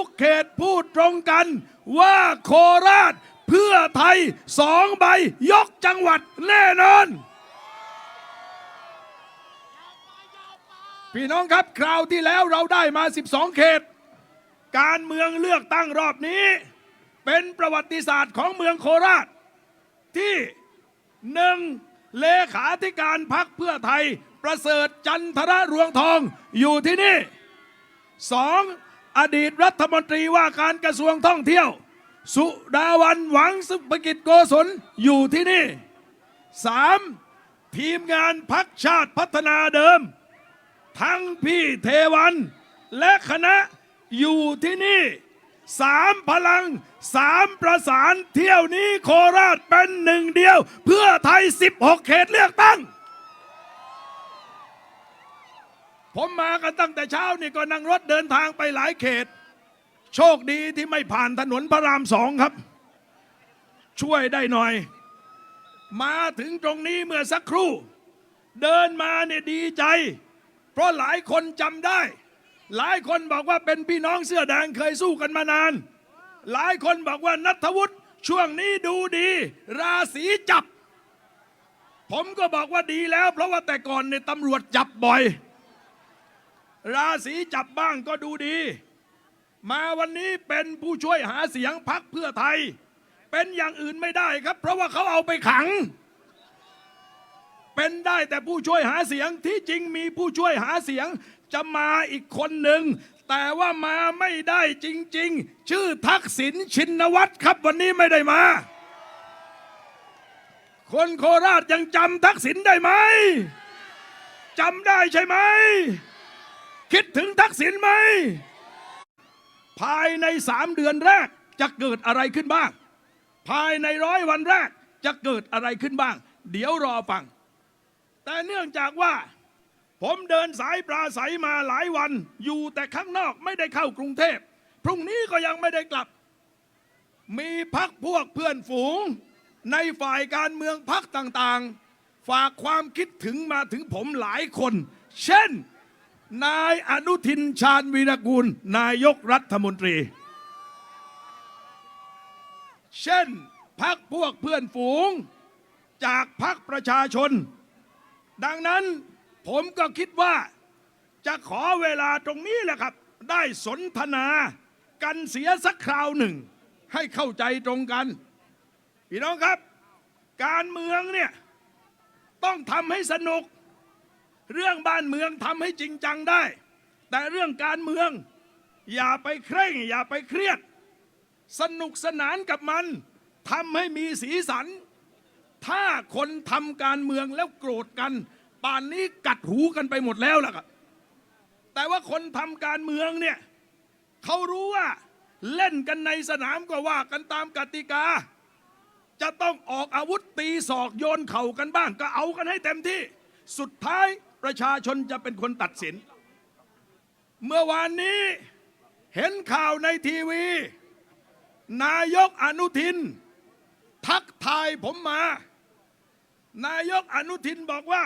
ทุกเขตพูดตรงกันว่าโคราชเพื่อไทยสองใบยกจังหวัดแน่นอน พี่น้องครับคราวที่แล้วเราได้มา 12 เขต การเมืองเลือกตั้งรอบนี้ เป็นประวัติศาสตร์ของเมืองโคราช ที่หนึ่งเลขาธิการพักเพื่อไทย ประเสริฐจันทรรวงทองอยู่ที่นี่สอง อดีตรัฐมนตรีว่าการกระทรวงท่องเที่ยว สุดาวันหวังสุภกิจโกศลอยู่ที่นี่สามทีมงานพักชาติพัฒนาเดิม ทั้งพี่เทวัน และคณะอยู่ที่นี่สามพลังสามประสานเที่ยวนี้โคราชเป็นหนึ่งเดียว เพื่อไทย 16 เขตเลือกตั้ง ผมมากันตั้งแต่เช้านี่ก็นั่งรถเดินทางไปหลายเขต โชคดีที่ไม่ผ่านถนนพระรามสองครับ ช่วยได้หน่อย มาถึงตรงนี้เมื่อสักครู่ เดินมาเนี่ยดีใจ เพราะหลายคนจำได้ หลายคนบอกว่าเป็นพี่น้องเสื้อแดงเคยสู้กันมานาน หลายคนบอกว่านัทวุฒิช่วงนี้ดูดี ราศีจับ ผมก็บอกว่าดีแล้ว เพราะว่าแต่ก่อนเนี่ยตำรวจจับบ่อย ราศีจับบ้างก็ดูดี มาวันนี้เป็นผู้ช่วยหาเสียงพักเพื่อไทย เป็นอย่างอื่นไม่ได้ครับ เพราะว่าเขาเอาไปขัง เป็นได้แต่ผู้ช่วยหาเสียงที่จริงมีผู้ช่วยหาเสียงจะมาอีกคนหนึ่งแต่ว่ามาไม่ได้จริง ๆ ชื่อทักษิณชินวัตรครับวันนี้ไม่ได้มา คนโคราชยังจำทักษิณได้ไหมจำได้ใช่ไหม คิดถึงทักษิณไหม ภายในสามเดือนแรกจะเกิดอะไรขึ้นบ้าง ภายในร้อยวันแรกจะเกิดอะไรขึ้นบ้าง เดี๋ยวรอฟัง แต่เนื่องจากว่า ผมเดินสายปราศัยมาหลายวัน อยู่แต่ข้างนอกไม่ได้เข้ากรุงเทพ พรุ่งนี้ก็ยังไม่ได้กลับ มีพักพวกเพื่อนฝูง ในฝ่ายการเมืองพักต่างๆ ฝากความคิดถึงมาถึงผมหลายคน เช่น นายอนุทินชาญวีรกูล นายกรัฐมนตรี เช่นพักพวกเพื่อนฝูง จากพักประชาชน ดังนั้นผมก็คิดว่าจะขอเวลาตรงนี้แหละครับ ได้สนทนากันเสียสักคราวหนึ่ง ให้เข้าใจตรงกัน พี่น้องครับ การเมืองเนี่ย ต้องทำให้สนุก เรื่องบ้านเมืองทำให้จริงจังได้ แต่เรื่องการเมือง อย่าไปเคร่ง อย่าไปเครียด สนุกสนานกับมันทำให้มีสีสัน ถ้าคนทำการเมืองแล้วโกรธกัน ป่านนี้กัดหูกันไปหมดแล้วล่ะครับแต่ว่าคนทำการเมืองเนี่ยเขารู้ว่าเล่นกันในสนามก็ว่ากันตามกติกา จะต้องออกอาวุธตีศอกโยนเข่ากันบ้าง ก็เอากันให้เต็มที่ สุดท้าย ประชาชนจะเป็นคนตัดสิน เมื่อวานนี้เห็นข่าวในทีวี นายกอนุทิน ทักทายผมมา นายกอนุทินบอกว่า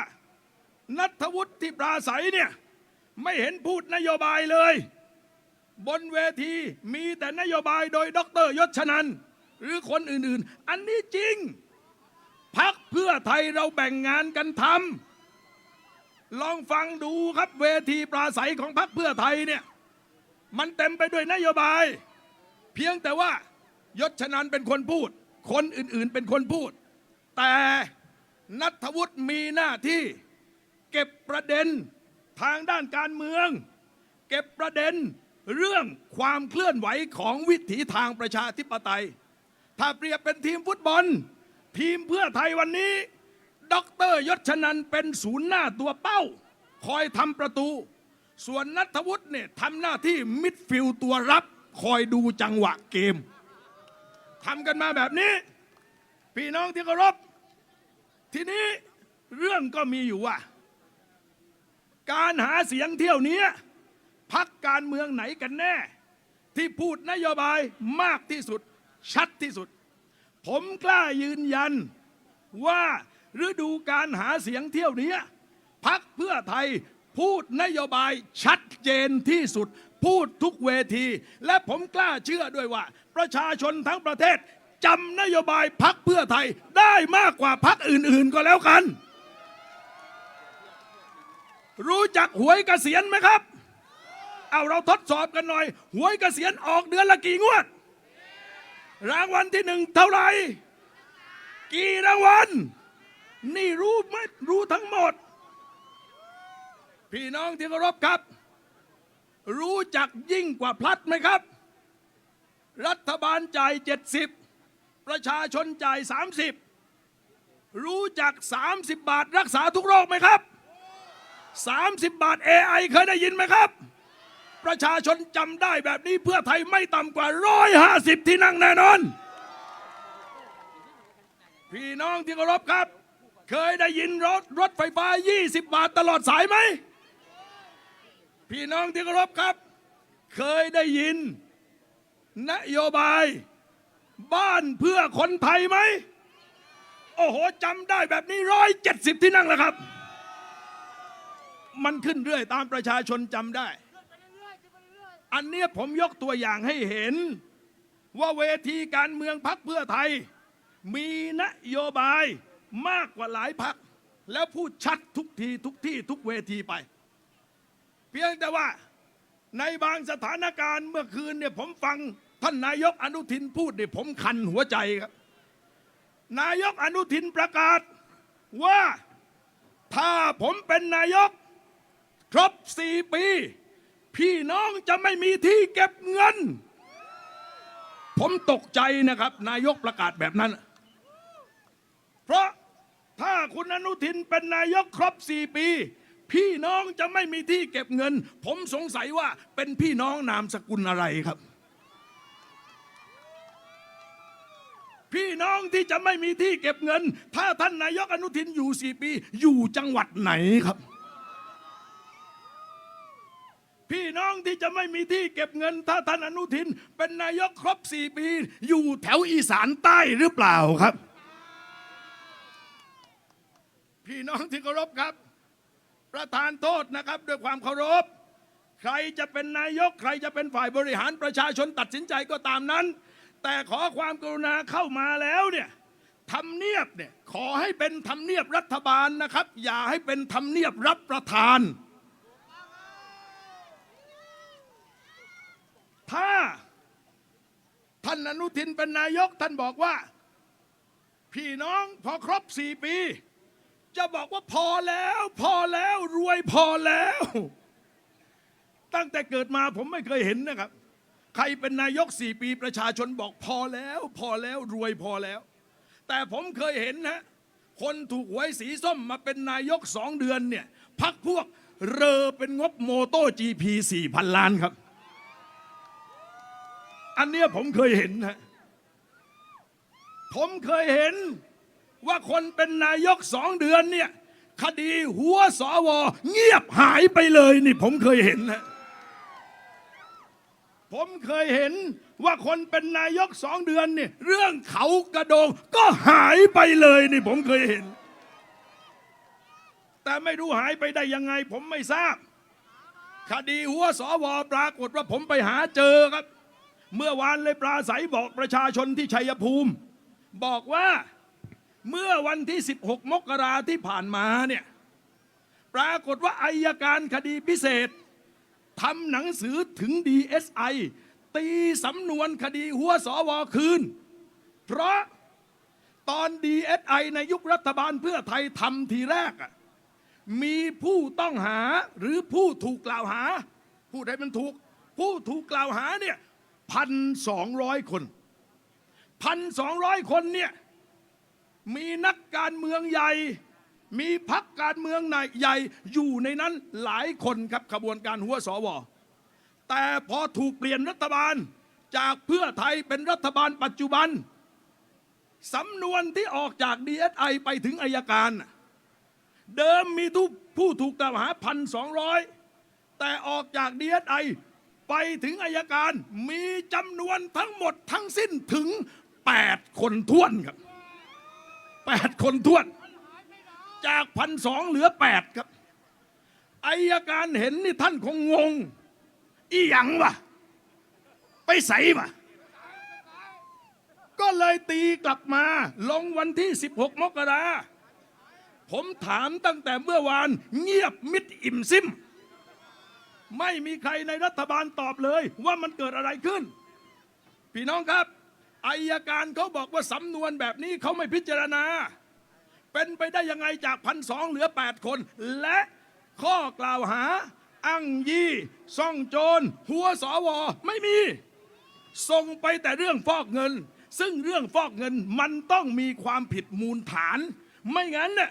นัทวุฒิที่ปราศัยเนี่ย ไม่เห็นพูดนโยบายเลย บนเวทีมีแต่นโยบายโดยดรยศชนันท์หรือคนอื่นๆ อันนี้จริงพักเพื่อไทยเราแบ่งงานกันทำ ลองฟังดูครับเวทีปราศัยของพักเพื่อไทยเนี่ย มันเต็มไปด้วยนโยบาย เพียงแต่ว่ายศชนันเป็นคนพูด คนอื่นๆเป็นคนพูด แต่นัทวุฒิมีหน้าที่ เก็บประเด็นทางด้านการเมือง เก็บประเด็นเรื่องความเคลื่อนไหวของวิถีทางประชาธิปไตย ถ้าเปรียบเป็นทีมฟุตบอล ทีมเพื่อไทยวันนี้ ด็อกเตอร์ยศชนันเป็นศูนย์หน้าตัวเป้า คอยทำประตู ส่วนนัทวุฒิเนี่ยทำหน้าที่มิดฟิลด์ตัวรับ คอยดูจังหวะเกมทำกันมาแบบนี้ พี่น้องที่เคารพทีนี้เรื่องก็มีอยู่ว่า การหาเสียงเที่ยวนี้พักการเมืองไหนกันแน่ ที่พูดนโยบายมากที่สุด ชัดที่สุด ผมกล้ายืนยันว่า ฤดูการหาเสียงเที่ยวนี้พักเพื่อไทยพูดนโยบายชัดเจนที่สุด พูดทุกเวที และผมกล้าเชื่อด้วยว่า ประชาชนทั้งประเทศจำนโยบายพักเพื่อไทยได้มากกว่าพักอื่นๆก็แล้วกัน รู้จักหวยเกษียณไหมครับ เอาเราทดสอบกันหน่อย หวยเกษียณออกเดือนละกี่งวด รางวัลที่หนึ่งเท่าไหร่ กี่รางวัล นี่รู้ไหมรู้ทั้งหมด พี่น้องที่เคารพครับ รู้จักยิ่งกว่าพลัดไหมครับ รัฐบาลจ่าย 70 ประชาชนจ่าย 30 รู้จัก 30 บาทรักษาทุกโรคไหมครับ 30 บาท AI เคยได้ยินไหมครับ ประชาชนจำได้แบบนี้เพื่อไทยไม่ต่ำกว่า 150 ที่นั่งแน่นอน พี่น้องที่เคารพครับ เคยได้ยินรถรถไฟฟ้า 20 บาทตลอดสายไหม พี่น้องที่เคารพครับ เคยได้ยิน นโยบาย บ้านเพื่อคนไทยไหม โอ้โหจำได้แบบนี้ร้อยเจ็ดสิบที่นั่งแล้วครับ มันขึ้นเรื่อยตามประชาชนจำได้ อันเนี้ยผมยกตัวอย่างให้เห็น ว่าเวทีการเมืองพักเพื่อไทย มีนโยบาย มากกว่าหลายพัก แล้วพูดชัดทุกทีทุกที่ทุกเวทีไป เพียงแต่ว่าในบางสถานการณ์เมื่อคืนเนี่ยผมฟังท่านนายกอนุทินพูดเนี่ยผมคันหัวใจครับ นายกอนุทินประกาศว่าถ้าผมเป็นนายก ครบสี่ปี พี่น้องจะไม่มีที่เก็บเงิน ผมตกใจนะครับ นายกประกาศแบบนั้น เพราะ ถ้าคุณอนุทินเป็นนายกครบสี่ปี พี่น้องจะไม่มีที่เก็บเงิน ผมสงสัยว่าเป็นพี่น้องนามสกุลอะไรครับ พี่น้องที่จะไม่มีที่เก็บเงิน ถ้าท่านนายกอนุทินอยู่สี่ปี อยู่จังหวัดไหนครับพี่น้องที่จะไม่มีที่เก็บเงิน ถ้าท่านอนุทิน เป็นนายกครบสี่ปี อยู่แถวอีสานใต้หรือเปล่าครับ พี่น้องที่เคารพครับ ประธานโทษนะครับ ด้วยความเคารพ ใครจะเป็นนายก ใครจะเป็นฝ่ายบริหารประชาชนตัดสินใจก็ตามนั้น แต่ขอความกรุณาเข้ามาแล้วเนี่ยทำเนียบเนี่ยขอให้เป็นทำเนียบรัฐบาลนะครับ อย่าให้เป็นทำเนียบรับประทาน ถ้าท่านอนุทินเป็นนายกท่านบอกว่า พี่น้องพอครบสี่ปี จะบอกว่าพอแล้ว พอแล้วรวยพอแล้ว ตั้งแต่เกิดมาผมไม่เคยเห็นนะครับ ใครเป็นนายกสี่ปีประชาชนบอกพอแล้ว พอแล้วรวยพอแล้ว แต่ผมเคยเห็นนะคนถูกหวยสีส้มมาเป็นนายกสองเดือนเนี่ยพักพวกเรอเป็นงบโมโต้จีพีสี่พันล้านครับ อันเนี้ยผมเคยเห็นนะผมเคยเห็น ว่าคนเป็นนายกสองเดือนเนี่ย คดีหัวสวเงียบหายไปเลยนี่ผมเคยเห็นนะผมเคยเห็นว่าคนเป็นนายกสองเดือนเนี่ยเรื่องเขากระโดงก็หายไปเลยนี่ผมเคยเห็น แต่ไม่รู้หายไปได้ยังไง ผมไม่ทราบ คดีหัวสวปรากฏว่าผมไปหาเจอครับ เมื่อวานเลยปราศัยบอกประชาชนที่ชัยภูมิ บอกว่า เมื่อวันที่ 16 มกราที่ผ่านมาเนี่ยปรากฏว่าอายการคดีพิเศษทำหนังสือถึง DSI ตีสำนวนคดีหัวสวคืน เพราะตอน DSI ในยุครัฐบาลเพื่อไทยทำทีแรก มีผู้ต้องหาหรือผู้ถูกกล่าวหา ผู้ใดมันถูก ผู้ถูกกล่าวหาเนี่ยพันสองร้อยคนพันสองร้อยคนเนี่ย มีนักการเมืองใหญ่ มีพักการเมืองใหญ่อยู่ในนั้นหลายคนครับขบวนการหัวสว แต่พอถูกเปลี่ยนรัฐบาลจากเพื่อไทยเป็นรัฐบาลปัจจุบันสำนวนที่ออกจาก DSI ไปถึงอายการ เดิมมีทุกผู้ถูกกล่าวหาพันสองร้อยแต่ออกจาก DSI ไปถึงอายการมีจำนวนทั้งหมดทั้งสิ้นถึง 8 คนท้วนครับ 8 คนท้วน จากพันสองเหลือ 8 ครับอายการเห็นนี่ท่านคงงง อีหยังวะไปใส่วะก็เลยตีกลับมา ลงวันที่ 16 มกราผมถามตั้งแต่เมื่อวาน เงียบมิดอิ่มซิม ไม่มีใครในรัฐบาลตอบเลยว่ามันเกิดอะไรขึ้น พี่น้องครับ อายการเขาบอกว่าสำนวนแบบนี้เขาไม่พิจารณา เป็นไปได้ยังไงจากพันสองเหลือ 8 คน และข้อกล่าวหา อังยี่ซ่องโจร หัวสวไม่มี ส่งไปแต่เรื่องฟอกเงิน ซึ่งเรื่องฟอกเงินมันต้องมีความผิดมูลฐาน ไม่งั้นน่ย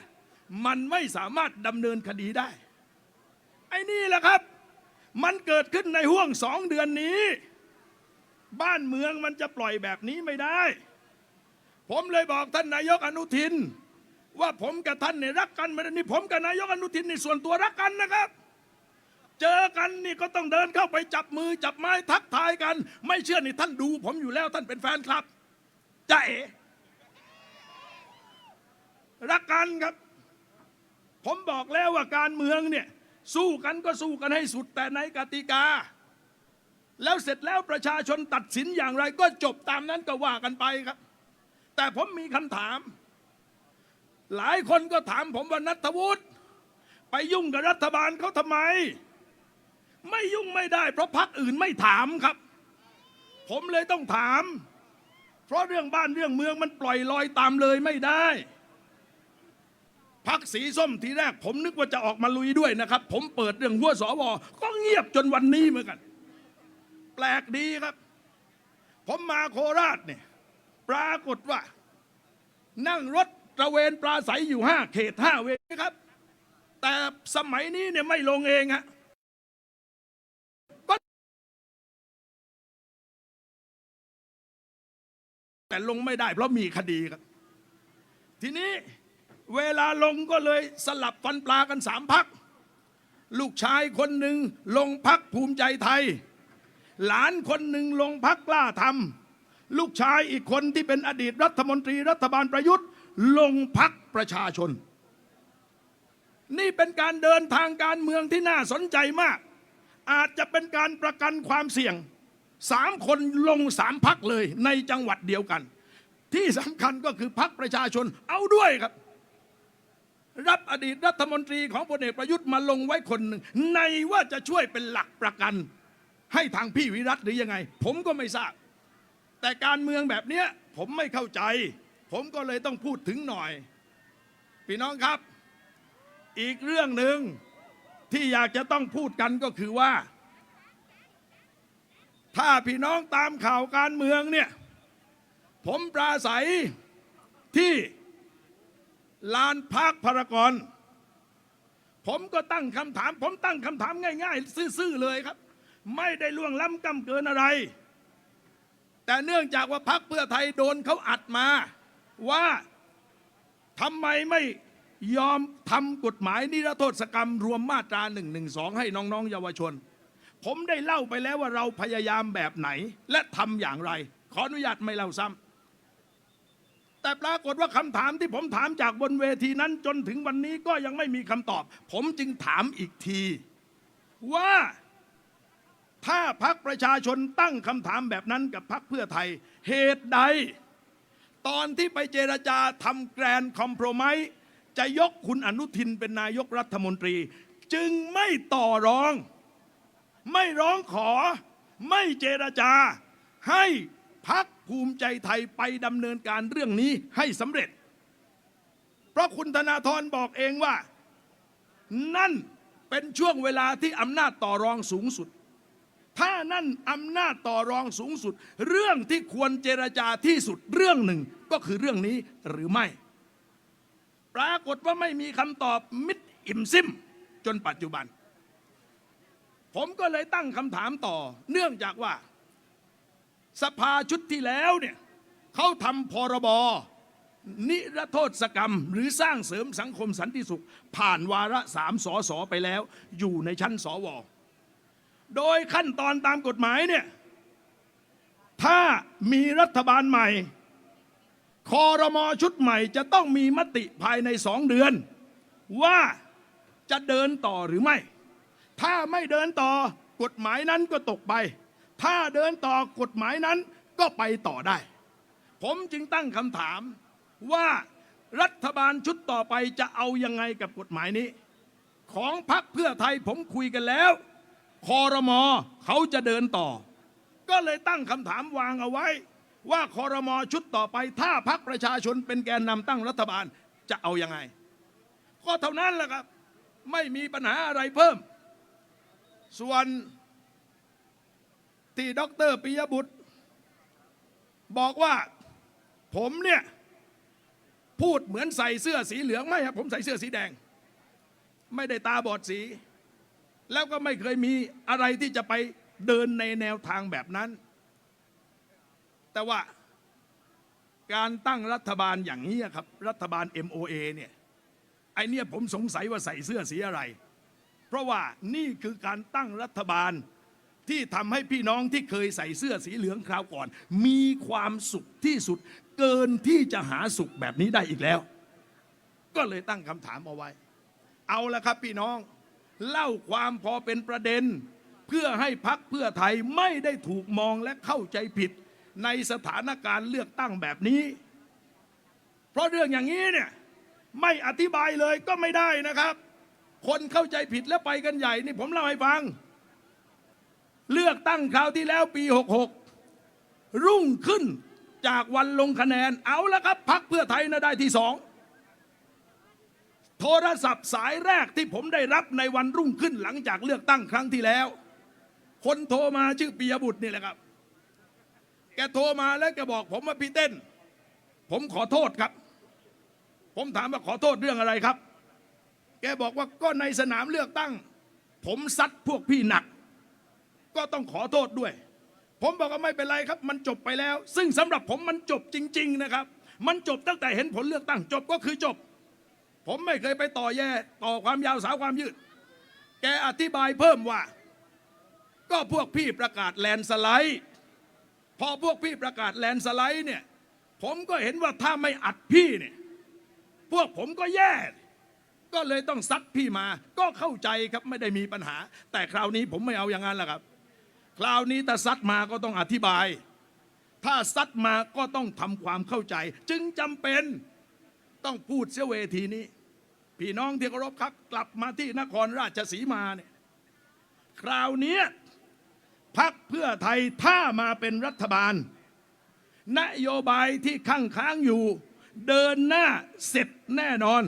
มันไม่สามารถดำเนินคดีได้ ไอ้นี่แหละครับ มันเกิดขึ้นในห่วงสองเดือนนี้ บ้านเมืองมันจะปล่อยแบบนี้ไม่ได้ ผมเลยบอกท่านนายกอนุทิน ว่าผมกับท่านเนี่ยรักกันไม่ได้นี่ผมกับนายกอนุทินนี่ส่วนตัวรักกันนะครับ เจอกันนี่ก็ต้องเดินเข้าไปจับมือจับไม้ทักทายกัน ไม่เชื่อนี่ท่านดู ผมอยู่แล้วท่านเป็นแฟนคลับจ้าเอ๋รักกันครับ ผมบอกแล้วว่าการเมืองเนี่ยสู้กันก็สู้กันให้สุดแต่ในกติกา แล้วเสร็จแล้วประชาชนตัดสินอย่างไรก็จบตามนั้นก็ว่ากันไปครับ แต่ผมมีคำถาม หลายคนก็ถามผมว่านัทวุฒิไปยุ่งกับรัฐบาลเขาทำไม ไม่ยุ่งไม่ได้ เพราะพรรคอื่นไม่ถามครับ ผมเลยต้องถาม เพราะเรื่องบ้านเรื่องเมืองมันปล่อยลอยตามเลยไม่ได้พักสีส้มทีแรก ผมนึกว่าจะออกมาลุยด้วยนะครับ ผมเปิดเรื่องหัวสวก็เงียบจนวันนี้เหมือนกัน แปลกดีครับ ผมมาโคราชเนี่ยปรากฏว่า นั่งรถตระเวนปลาใสอยู่ห้าเขตห้าเวทีครับ แต่สมัยนี้เนี่ยไม่ลงเองฮะแต่ลงไม่ได้เพราะมีคดีครับ ทีนี้เวลาลงก็เลยสลับฟันปลากันสามพัก ลูกชายคนหนึ่งลงพักภูมิใจไทย หลานคนหนึ่งลงพักกล้าทำลูกชายอีกคนที่เป็นอดีตรัฐมนตรีรัฐบาลประยุทธ์ ลงพักประชาชน นี่เป็นการเดินทางการเมืองที่น่าสนใจมาก อาจจะเป็นการประกันความเสี่ยงสามคนลงสามพักเลยในจังหวัดเดียวกัน ที่สำคัญก็คือพักประชาชนเอาด้วยครับ รับอดีตรัฐมนตรีของพลเอกประยุทธ์มาลงไว้คนหนึ่งในว่าจะช่วยเป็นหลักประกัน ให้ทางพี่วิรัตหรือยังไง ผมก็ไม่ทราบ แต่การเมืองแบบเนี้ยผมไม่เข้าใจ ผมก็เลยต้องพูดถึงหน่อย พี่น้องครับ อีกเรื่องหนึ่งที่อยากจะต้องพูดกันก็คือว่า ถ้าพี่น้องตามข่าวการเมืองเนี่ย ผมปราศัยที่ลานพักพารากอนผมก็ตั้งคำถาม ผมตั้งคำถามง่าย ๆ ซื่อๆเลยครับ ไม่ได้ล่วงล้ำกำเกินอะไร แต่เนื่องจากว่าพักเพื่อไทยโดนเขาอัดมาว่าทำไมไม่ยอมทำกฎหมายนิรโทษกรรมรวมมาตรา1นึให้น้องๆเยาวชน ผมได้เล่าไปแล้วว่าเราพยายามแบบไหน และทำอย่างไร ขออนุญาตไม่เล่าซ้ำแต่ปรากฏว่าคำถามที่ผมถามจากบนเวทีนั้นจนถึงวันนี้ก็ยังไม่มีคำตอบ ผมจึงถามอีกทีว่า ถ้าพักประชาชนตั้งคำถามแบบนั้นกับพักเพื่อไทย เหตุใด ตอนที่ไปเจรจาทำแกรนคอมโพรไมส์จะยกคุณอนุทินเป็นนายกรัฐมนตรี จึงไม่ต่อรอง ไม่ร้องขอ ไม่เจรจา ให้พักภูมิใจไทยไปดำเนินการเรื่องนี้ให้สำเร็จ เพราะคุณธนาธรบอกเองว่า นั่นเป็นช่วงเวลาที่อำนาจต่อรองสูงสุด ถ้านั่นอำนาจต่อรองสูงสุด เรื่องที่ควรเจรจาที่สุดเรื่องหนึ่งก็คือเรื่องนี้หรือไม่ ปรากฏว่าไม่มีคำตอบมิดอิ่มซิมจนปัจจุบัน ผมก็เลยตั้งคำถามต่อ เนื่องจากว่า สภาชุดที่แล้วเนี่ยเขาทำพรบนิรโทษกรรม หรือสร้างเสริมสังคมสันติสุข ผ่านวาระสามสอสอไปแล้ว อยู่ในชั้นสว โดยขั้นตอนตามกฎหมายเนี่ย ถ้ามีรัฐบาลใหม่คอรมอชุดใหม่จะต้องมีมติภายในสองเดือน ว่าจะเดินต่อหรือไม่ ถ้าไม่เดินต่อกฎหมายนั้นก็ตกไป ถ้าเดินต่อกฎหมายนั้นก็ไปต่อได้ ผมจึงตั้งคำถามว่ารัฐบาลชุดต่อไปจะเอายังไงกับกฎหมายนี้ ของพรรคเพื่อไทยผมคุยกันแล้ว คอรมอเขาจะเดินต่อ ก็เลยตั้งคำถามวางเอาไว้ ว่าคอรมอชุดต่อไป ถ้าพรรคประชาชนเป็นแกนนำตั้งรัฐบาลจะเอายังไง ก็เท่านั้นแหละครับ ไม่มีปัญหาอะไรเพิ่ม ส่วนที่ด็อกเตอร์ปิยบุตร บอกว่าผมเนี่ยพูดเหมือนใส่เสื้อสีเหลืองไม่ครับผมใส่เสื้อสีแดง ไม่ได้ตาบอดสี แล้วก็ไม่เคยมีอะไรที่จะไปเดินในแนวทางแบบนั้น แต่ว่าการตั้งรัฐบาลอย่างนี้ครับ รัฐบาล MOA เนี่ยไอเนี่ยผมสงสัยว่าใส่เสื้อสีอะไร เพราะว่านี่คือการตั้งรัฐบาลที่ทำให้พี่น้องที่เคยใส่เสื้อสีเหลืองคราวก่อน มีความสุขที่สุดเกินที่จะหาสุขแบบนี้ได้อีกแล้ว ก็เลยตั้งคำถามเอาไว้ เอาละครับพี่น้อง เล่าความพอเป็นประเด็น เพื่อให้พักเพื่อไทยไม่ได้ถูกมองและเข้าใจผิด ในสถานการณ์เลือกตั้งแบบนี้ เพราะเรื่องอย่างนี้เนี่ยไม่อธิบายเลยก็ไม่ได้นะครับ คนเข้าใจผิดแล้วไปกันใหญ่นี่ผมเล่าให้ฟัง เลือกตั้งคราวที่แล้วปี 66 รุ่งขึ้นจากวันลงคะแนนเอาละครับพักเพื่อไทยนะได้ที่สอง โทรศัพท์สายแรกที่ผมได้รับในวันรุ่งขึ้นหลังจากเลือกตั้งครั้งที่แล้ว คนโทรมาชื่อปิยบุตรนี่แหละครับ แกโทรมาแล้วแกบอกผมว่าพี่เต้น ผมขอโทษครับ ผมถามว่าขอโทษเรื่องอะไรครับ แกบอกว่าก็ในสนามเลือกตั้ง ผมซัดพวกพี่หนัก ก็ต้องขอโทษด้วย ผมบอกว่าไม่เป็นไรครับ มันจบไปแล้ว ซึ่งสำหรับผมมันจบจริง ๆ นะครับ มันจบตั้งแต่เห็นผลเลือกตั้งจบก็คือจบ ผมไม่เคยไปต่อแย่ต่อความยาวสาวความยืด แกอธิบายเพิ่มว่า ก็พวกพี่ประกาศแลนสไลด์ พอพวกพี่ประกาศแลนสไลด์เนี่ย ผมก็เห็นว่าถ้าไม่อัดพี่เนี่ย พวกผมก็แย่ ก็เลยต้องซัดพี่มา ก็เข้าใจครับไม่ได้มีปัญหา แต่คราวนี้ผมไม่เอาอย่างนั้นแหละครับ คราวนี้ถ้าซัดมาก็ต้องอธิบาย ถ้าซัดมาก็ต้องทำความเข้าใจ จึงจำเป็น ต้องพูดเสียเวทีนี้ พี่น้องที่เคารพครับ กลับมาที่นครราชสีมาเนี่ยคราวนี้พักเพื่อไทยถ้ามาเป็นรัฐบาล นโยบายที่ข้างค้างอยู่ เดินหน้าเสร็จแน่นอน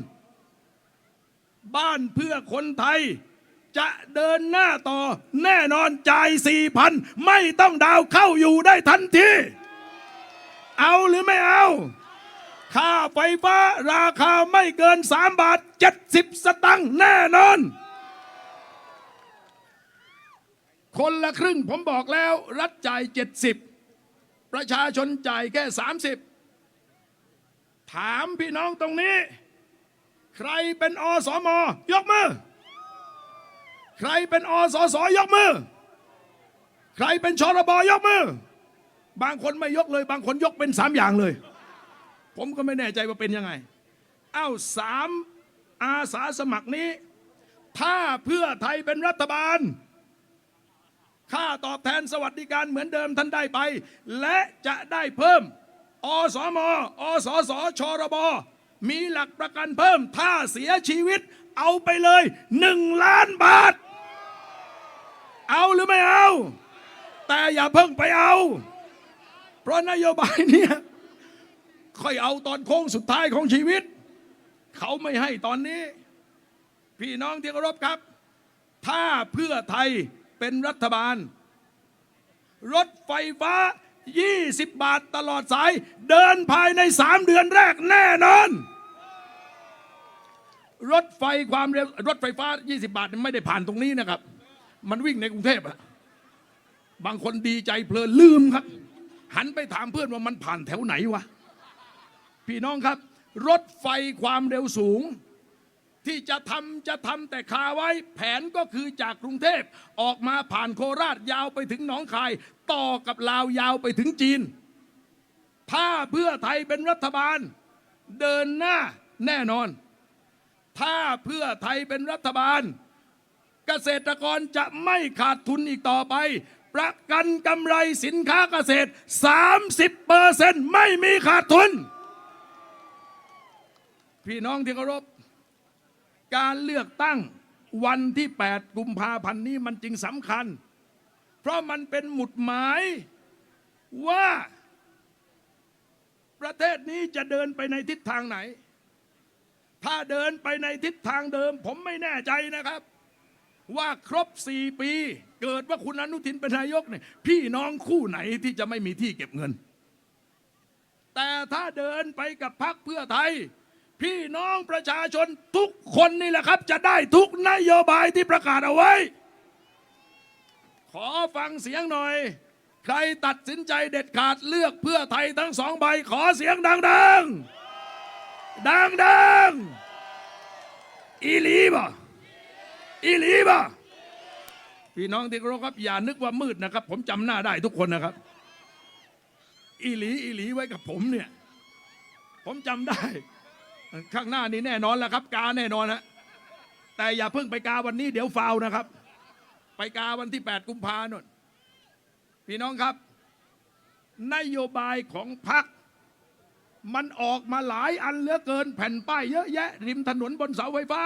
บ้านเพื่อคนไทย จะเดินหน้าต่อแน่นอนจ่ายสี่พันไม่ต้องดาวเข้าอยู่ได้ทันที เอาหรือไม่เอา ค่าไฟฟ้าราคาไม่เกิน 3 บาท 70 สตังค์แน่นอน คนละครึ่งผมบอกแล้วรัฐจ่าย 70 ประชาชนจ่ายแค่ 30 ถามพี่น้องตรงนี้ ใครเป็นอสมยกมือ ใครเป็นอสสยกมือ ใครเป็นชรบยกมือ บางคนไม่ยกเลย บางคนยกเป็นสามอย่างเลย ผมก็ไม่แน่ใจว่าเป็นยังไง เอ้าสามอาสาสมัครนี้ ถ้าเพื่อไทยเป็นรัฐบาล ค่าตอบแทนสวัสดิการเหมือนเดิมท่านได้ไป และจะได้เพิ่ม อสม อสส ชรบ มีหลักประกันเพิ่ม ถ้าเสียชีวิตเอาไปเลยหนึ่งล้านบาท เอาหรือไม่เอา แต่อย่าเพิ่งไปเอา เพราะนโยบายเนี้ย ค่อยเอาตอนโค้งสุดท้ายของชีวิต เขาไม่ให้ตอนนี้ พี่น้องที่เคารพครับ ถ้าเพื่อไทยเป็นรัฐบาล รถไฟฟ้า 20 บาทตลอดสาย เดินภายใน 3 เดือนแรกแน่นอน รถไฟความเร็วรถไฟฟ้า 20 บาทไม่ได้ผ่านตรงนี้นะครับ มันวิ่งในกรุงเทพอะบางคนดีใจเพลินลืมครับ หันไปถามเพื่อนว่ามันผ่านแถวไหนวะ พี่น้องครับ รถไฟความเร็วสูง ที่จะทำจะทำแต่คาไว้ แผนก็คือจากกรุงเทพออกมาผ่านโคราชยาวไปถึงหนองคาย ต่อกับลาวยาวไปถึงจีน ถ้าเพื่อไทยเป็นรัฐบาล เดินหน้าแน่นอน ถ้าเพื่อไทยเป็นรัฐบาล เกษตรกรจะไม่ขาดทุนอีกต่อไปประกันกำไรสินค้าเกษตร 30เปอร์เซ็นต์ไม่มีขาดทุน พี่น้องที่เคารพ การเลือกตั้งวันที่ 8 กุมภาพันธ์นี้มันจึงสำคัญ เพราะมันเป็นหมุดหมายว่า ประเทศนี้จะเดินไปในทิศทางไหน ถ้าเดินไปในทิศทางเดิม ผมไม่แน่ใจนะครับ ว่าครบสี่ปี เกิดว่าคุณอนุทินเป็นนายกเนี่ยพี่น้องคู่ไหนที่จะไม่มีที่เก็บเงิน แต่ถ้าเดินไปกับพรรคเพื่อไทย พี่น้องประชาชนทุกคนนี่แหละครับ จะได้ทุกนโยบายที่ประกาศเอาไว้ ขอฟังเสียงหน่อย ใครตัดสินใจเด็ดขาดเลือกเพื่อไทยทั้งสองใบขอเสียงดังๆดังๆอีลีบ่อีลีบ่พี่น้องที่เคารพครับอย่านึกว่ามืดนะครับ ผมจำหน้าได้ทุกคนนะครับ อีหลีอีหลีไว้กับผมเนี่ย ผมจำได้ ข้างหน้านี้แน่นอนแล้วครับ กาแน่นอนฮะแต่อย่าเพิ่งไปกาวันนี้เดี๋ยวฟาวนะครับ ไปกาวันที่ 8 กุมภาพันธ์พี่น้องครับ นโยบายของพรรคมันออกมาหลายอันเหลือเกินแผ่นป้ายเยอะแยะ ริมถนนบนเสาไฟฟ้า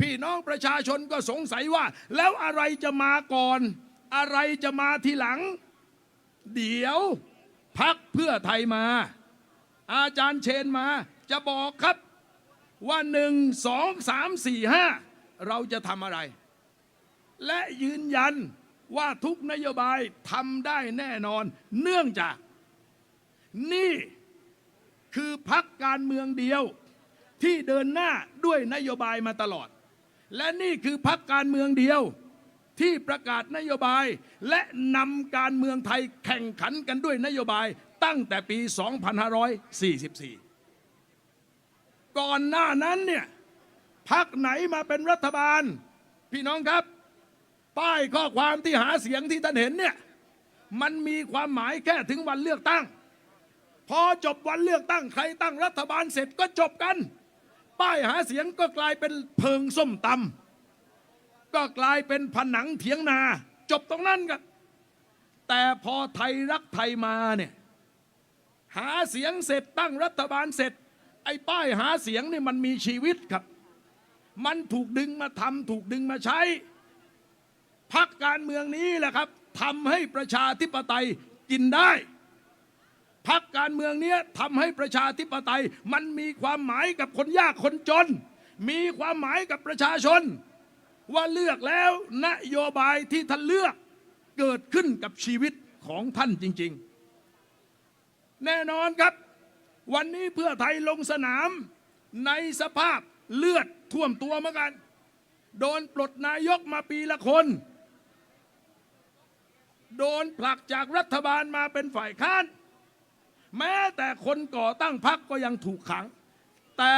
พี่น้องประชาชนก็สงสัยว่า แล้วอะไรจะมาก่อน อะไรจะมาทีหลัง เดี๋ยวพักเพื่อไทยมา อาจารย์เชนมา จะบอกครับว่าหนึ่งสองสามสี่ห้าเราจะทำอะไร และยืนยันว่าทุกนโยบายทำได้แน่นอน เนื่องจาก นี่คือพักการเมืองเดียวที่เดินหน้าด้วยนโยบายมาตลอด และนี่คือพักการเมืองเดียวที่ประกาศนโยบาย และนำการเมืองไทยแข่งขันกันด้วยนโยบายตั้งแต่ปี 2544 ก่อนหน้านั้นเนี่ยพักไหนมาเป็นรัฐบาล พี่น้องครับ ป้ายข้อความที่หาเสียงที่ท่านเห็นเนี่ยมันมีความหมายแค่ถึงวันเลือกตั้ง พอจบวันเลือกตั้งใครตั้งรัฐบาลเสร็จก็จบกัน ป้ายหาเสียงก็กลายเป็นเพิงส้มตำก็กลายเป็นผนังเถียงนา จบตรงนั้นกันแต่พอไทยรักไทยมาเนี่ยหาเสียงเสร็จตั้งรัฐบาลเสร็จ ไอ้ป้ายหาเสียงนี่มันมีชีวิตครับ มันถูกดึงมาทำถูกดึงมาใช้พักการเมืองนี้แหละครับทำให้ประชาธิปไตยกินได้พักการเมืองเนี้ยทำให้ประชาธิปไตย มันมีความหมายกับคนยากคนจน มีความหมายกับประชาชน ว่าเลือกแล้วนโยบายที่ท่านเลือกเกิดขึ้นกับชีวิตของท่านจริง ๆ แน่นอนครับ วันนี้เพื่อไทยลงสนามในสภาพเลือดท่วมตัวเหมือนกัน โดนปลดนายกมาปีละคน โดนผลักจากรัฐบาลมาเป็นฝ่ายค้าน แม้แต่คนก่อตั้งพรรคก็ยังถูกขัง แต่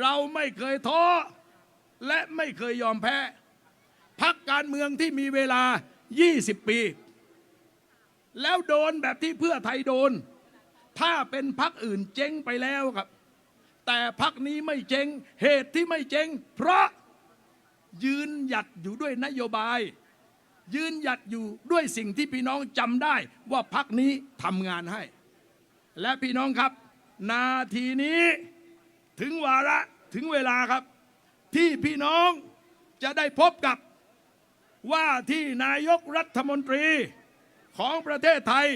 เราไม่เคยท้อและไม่เคยยอมแพ้ พักการเมืองที่มีเวลา 20 ปี แล้วโดนแบบที่เพื่อไทยโดน ถ้าเป็นพักอื่นเจ๊งไปแล้วครับ แต่พักนี้ไม่เจ๊ง เหตุที่ไม่เจ๊ง เพราะยืนหยัดอยู่ด้วยนโยบาย ยืนหยัดอยู่ด้วยสิ่งที่พี่น้องจำได้ว่าพักนี้ทำงานให้ และพี่น้องครับ นาทีนี้ถึงวาระถึงเวลาครับ ที่พี่น้องจะได้พบกับว่าที่นายกรัฐมนตรีของประเทศไทย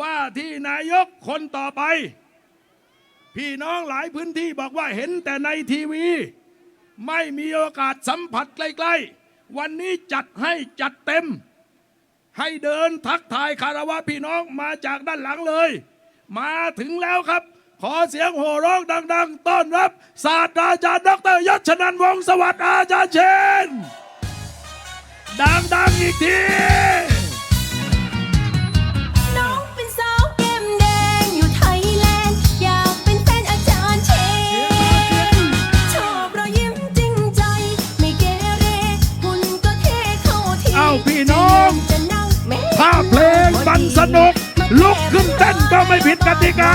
ว่าที่นายกคนต่อไป พี่น้องหลายพื้นที่บอกว่าเห็นแต่ในทีวี ไม่มีโอกาสสัมผัสใกล้ๆ วันนี้จัดให้จัดเต็ม ให้เดินทักทายคารวะพี่น้องมาจากด้านหลังเลย มาถึงแล้วครับ ขอเสียงโห่ร้องดัง ๆ ต้อนรับศาสตราจารย์ดรยศชนันวงศสวัสดิ์อาจารย์เชนดัง ๆ อีกที เพลงมันสนุก ลุกขึ้นเต้นก็ไม่ผิดกติกา